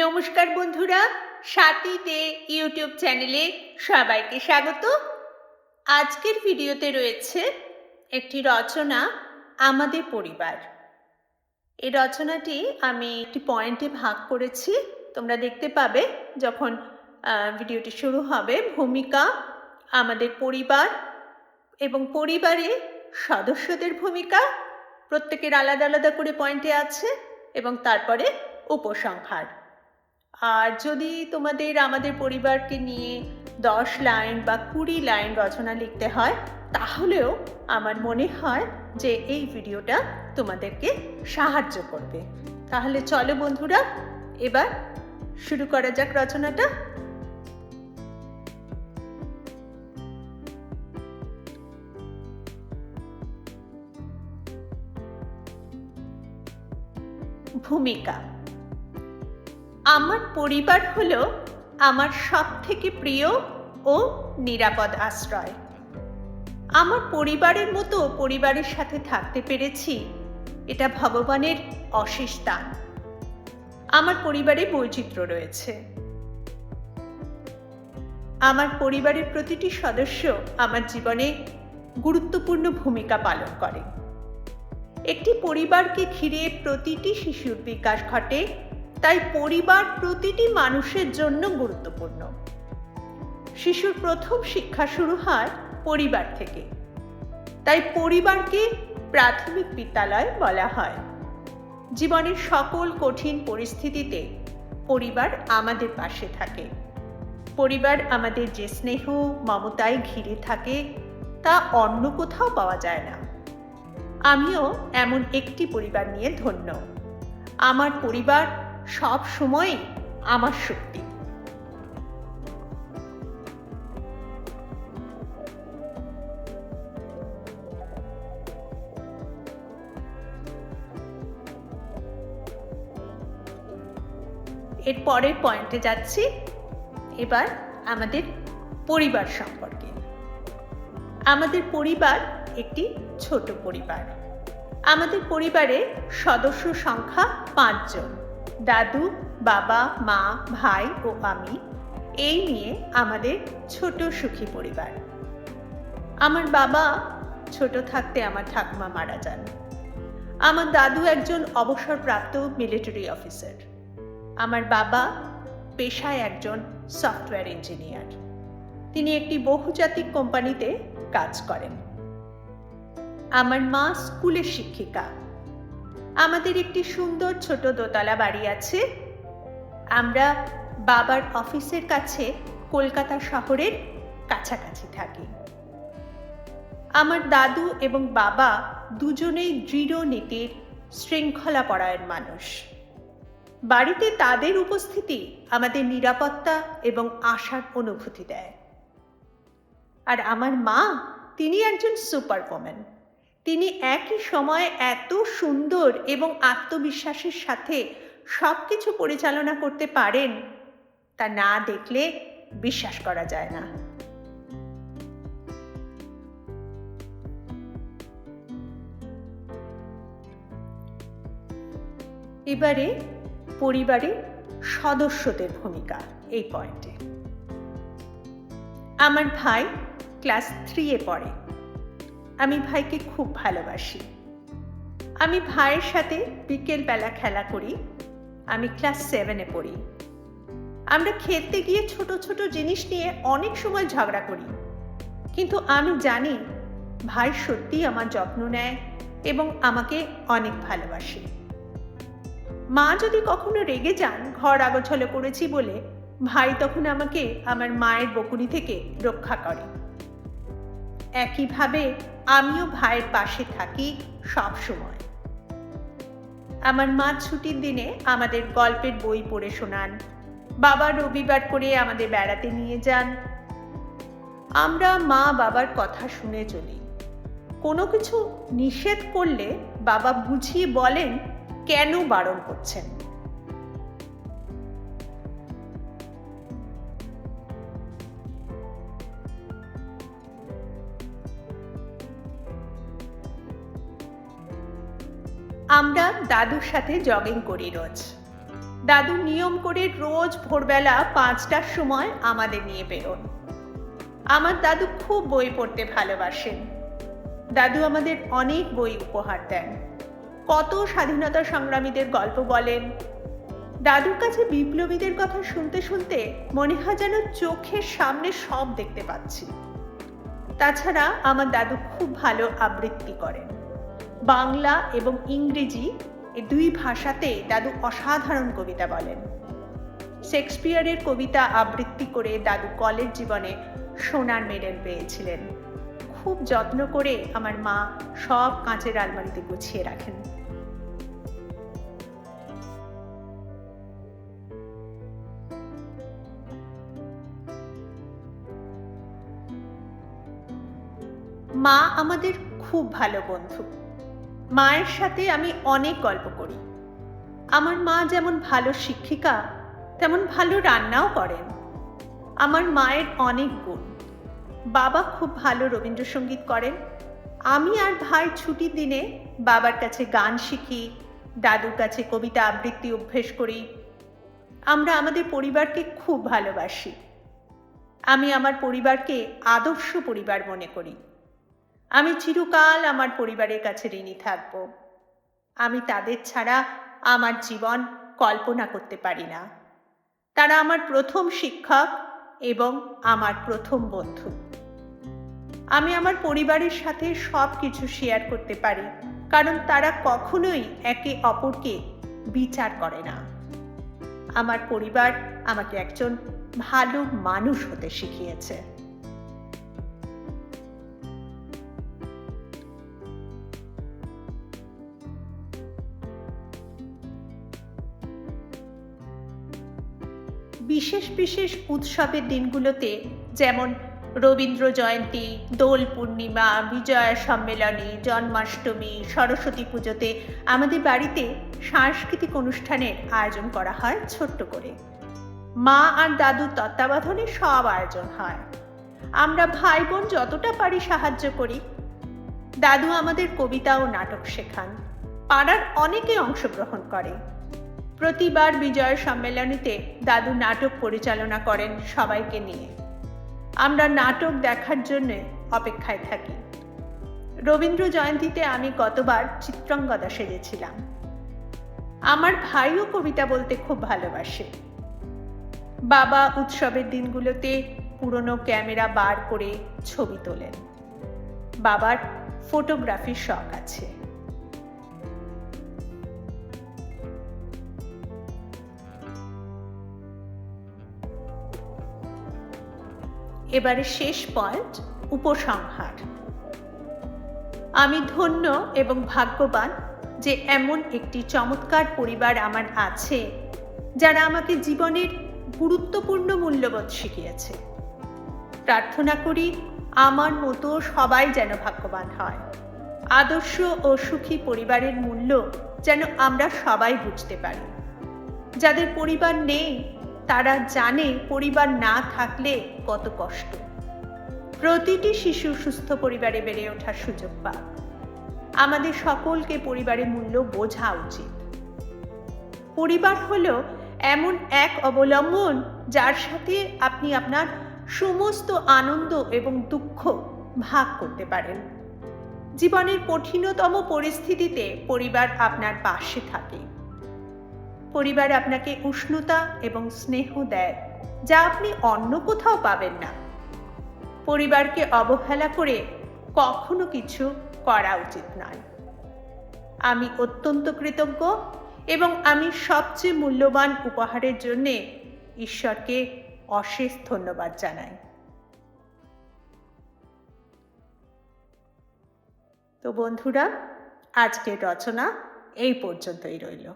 নমস্কার বন্ধুরা সাথীতে ইউটিউব চ্যানেলে সবাইকে স্বাগত। আজকের ভিডিওতে রয়েছে একটি রচনা, আমাদের পরিবার। এই রচনাটি আমি একটি পয়েন্টে ভাগ করেছি। তোমরা দেখতে পাবে যখন ভিডিওটি শুরু হবে, ভূমিকা, আমাদের পরিবার এবং পরিবারে সদস্যদের ভূমিকা, প্রত্যেকের আলাদা আলাদা করে পয়েন্টে আছে এবং তারপরে উপসংহার। আর যদি তোমাদের আমাদের পরিবারকে নিয়ে দশ লাইন বা কুড়ি লাইন রচনা লিখতে হয়, তাহলেও আমার মনে হয় যে এই ভিডিওটা তোমাদেরকে সাহায্য করবে। তাহলে চলো বন্ধুরা, এবার শুরু করা যাক রচনাটা। ভূমিকা। আমার পরিবার হলো আমার সব থেকে প্রিয় ও নিরাপদ আশ্রয়। আমার পরিবারের মতো পরিবারের সাথে থাকতে পেরেছি, এটা ভগবানের অশেষ দান। আমার পরিবারে বৈচিত্র্য রয়েছে। আমার পরিবারের প্রতিটি সদস্য আমার জীবনে গুরুত্বপূর্ণ ভূমিকা পালন করে। একটি পরিবারকে ঘিরে প্রতিটি শিশুর বিকাশ ঘটে তাই পরিবার প্রতিটি মানুষের জন্য গুরুত্বপূর্ণ। শিশুর প্রথম শিক্ষা শুরু হয় পরিবার থেকে। তাই পরিবারকে প্রাথমিক বিদ্যালয় বলা হয়। জীবনের সকল কঠিন পরিস্থিতিতে পরিবার আমাদের পাশে থাকে। পরিবার আমাদের যে স্নেহ, মমতায় ঘিরে থাকে, তা অন্য কোথাও পাওয়া যায় না। আমিও এমন একটি পরিবার নিয়ে ধন্য। আমার পরিবার সব সময় আমার শক্তি। এর পরের পয়েন্টে যাচ্ছি। এবার আমাদের পরিবার সম্পর্কে। আমাদের পরিবার একটি ছোট পরিবার। আমাদের পরিবারে সদস্য সংখ্যা পাঁচজন। দাদু, বাবা, মা, ভাই ও আমি এই নিয়ে আমাদের ছোট সুখী পরিবার। আমার বাবা ছোট থাকতে আমার ঠাকুমা মারা যান। আমার দাদু একজন অবসরপ্রাপ্ত মিলিটারি অফিসার আমার বাবা পেশায় একজন সফটওয়্যার ইঞ্জিনিয়ার তিনি একটি বহুজাতিক কোম্পানিতে কাজ করেন। আমার মা স্কুলের শিক্ষিকা। আমাদের একটি সুন্দর ছোট দোতলা বাড়ি আছে। আমরা বাবার অফিসের কাছে কলকাতা শহরের কাছাকাছি থাকি। আমার দাদু এবং বাবা দুজনেই দৃঢ় নীতির শৃঙ্খলা পরায়ণ মানুষ। বাড়িতে তাদের উপস্থিতি আমাদের নিরাপত্তা এবং আশার অনুভূতি দেয়। আর আমার মা, তিনি একজন সুপার ওম্যান তিনি একই সময়ে এত সুন্দর এবং আত্মবিশ্বাসের সাথে সব কিছু পরিচালনা করতে পারেন, তা না দেখলে বিশ্বাস করা যায় না। এবারে পরিবারের সদস্যদের ভূমিকা এই পয়েন্টে। আমার ভাই ক্লাস থ্রিয়ে পড়ে। আমি ভাইকে খুব ভালোবাসি। আমি ভাইয়ের সাথে বিকেলবেলা খেলা করি। আমি ক্লাস সেভেনে পড়ি। আমরা খেলতে গিয়ে ছোট ছোট জিনিস নিয়ে অনেক সময় ঝগড়া করি। কিন্তু আমি জানি ভাই সত্যিই আমার যত্ন নেয় এবং আমাকে অনেক ভালোবাসে। মা যদি কখনো রেগে যান, ঘর আগোছলে করেছি বলে ভাই তখন আমাকে আমার মায়ের বকুনি থেকে রক্ষা করে। একইভাবে আমিও ভাইয়ের পাশে থাকি সব সময়। আমার মা ছুটির দিনে আমাদের গল্পের বই পড়ে শোনান। বাবা রবিবার করে আমাদের বেড়াতে নিয়ে যান। আমরা মা বাবার কথা শুনে চলি। কোনো কিছু নিষেধ করলে বাবা বুঝিয়ে বলেন, কেন বারণ করছেন? আমরা দাদুর সাথে জগিং করি রোজ। দাদু নিয়ম করে রোজ ভোরবেলা পাঁচটার সময় আমাদের নিয়ে বেরোন। আমার দাদু খুব বই পড়তে ভালোবাসেন। দাদু আমাদের অনেক বই উপহার দেন। কত স্বাধীনতা সংগ্রামীদের গল্প বলেন। দাদুর কাছে বিপ্লবীদের কথা শুনতে শুনতে মনে হয় যেন চোখের সামনে সব দেখতে পাচ্ছি। তাছাড়া আমার দাদু খুব ভালো আবৃত্তি করেন। বাংলা এবং ইংরেজি এই দুই ভাষাতে দাদু অসাধারণ কবিতা বলেন। শেক্সপিয়ারের কবিতা আবৃত্তি করে দাদু কলেজ জীবনে সোনার মেডেল পেয়েছিলেন। খুব যত্ন করে আমার মা সব কাঁচের আলমারিতে গুছিয়ে রাখেন। মা আমাদের খুব ভালো বন্ধু। মায়ের সাথে আমি অনেক গল্প করি। আমার মা যেমন ভালো শিক্ষিকা, তেমন ভালো রান্নাও করেন। আমার মায়ের অনেক গুণ। বাবা খুব ভালো রবীন্দ্রসঙ্গীত করেন। আমি আর ভাই ছুটির দিনে বাবার কাছে গান শিখি, দাদুর কাছে কবিতা আবৃত্তি অভ্যেস করি। আমরা আমাদের পরিবারকে খুব ভালোবাসি। আমি আমার পরিবারকে আদর্শ পরিবার মনে করি। আমি চিরকাল আমার পরিবারের কাছে ঋণী থাকব। আমি তাদের ছাড়া আমার জীবন কল্পনা করতে পারি না। তারা আমার প্রথম শিক্ষক এবং আমার প্রথম বন্ধু। আমি আমার পরিবারের সাথে সব কিছু শেয়ার করতে পারি, কারণ তারা কখনোই একে অপরকে বিচার করে না। আমার পরিবার আমাকে একজন ভালো মানুষ হতে শিখিয়েছে। বিশেষ বিশেষ উৎসবের দিনগুলোতে যেমন রবীন্দ্র জয়ন্তী, দোল পূর্ণিমা, বিজয়া সম্মেলনী, জন্মাষ্টমী, সরস্বতী পুজোতে আমাদের বাড়িতে সাংস্কৃতিক অনুষ্ঠানের আয়োজন করা হয় ছোট্ট করে। মা আর দাদুর তত্ত্বাবধানে সব আয়োজন হয়। আমরা ভাই বোন যতটা পারি সাহায্য করি। দাদু আমাদের কবিতা ও নাটক শেখান। পাড়ার অনেকে অংশগ্রহণ করে। প্রতিবার বিজয় সম্মেলনীতে দাদু নাটক পরিচালনা করেন সবাইকে নিয়ে। আমরা নাটক দেখার জন্য অপেক্ষায় থাকি। রবীন্দ্র জয়ন্তীতে আমি গতবার চিত্রঙ্গদা সেজেছিলাম। আমার ভাইও কবিতা বলতে খুব ভালোবাসে। বাবা উৎসবের দিনগুলোতে পুরনো ক্যামেরা বার করে ছবি তোলেন। বাবার ফটোগ্রাফির শখ আছে। এবারে শেষ পয়েন্ট, উপসংহার। আমি ধন্য এবং ভাগ্যবান যে এমন একটি চমৎকার পরিবার আমার আছে, যারা আমাকে জীবনের গুরুত্বপূর্ণ মূল্যবোধ শিখিয়েছে। প্রার্থনা করি আমার মতো সবাই যেন ভাগ্যবান হয়। আদর্শ ও সুখী পরিবারের মূল্য যেন আমরা সবাই বুঝতে পারি। যাদের পরিবার নেই তারা জানে পরিবার না থাকলে কত কষ্ট। প্রতিটি শিশু সুস্থ পরিবারে বেড়ে ওঠার সুযোগ পাক। আমাদের সকলকে পরিবারের মূল্য বোঝা উচিত। পরিবার হলো এমন এক অবলম্বন যার সাথে আপনি আপনার সমস্ত আনন্দ এবং দুঃখ ভাগ করতে পারেন। জীবনের কঠিনতম পরিস্থিতিতে পরিবার আপনার পাশে থাকে। পরিবার আপনাকে উষ্ণতা এবং স্নেহ দেয়, যা আপনি অন্য কোথাও পাবেন না। পরিবারকে অবহেলা করে কখনো কিছু করা উচিত নয়। আমি অত্যন্ত কৃতজ্ঞ এবং আমি সবচেয়ে মূল্যবান উপহারের জন্যে ঈশ্বরকে অশেষ ধন্যবাদ জানাই। তো বন্ধুরা, আজকের রচনা এই পর্যন্তই রইল।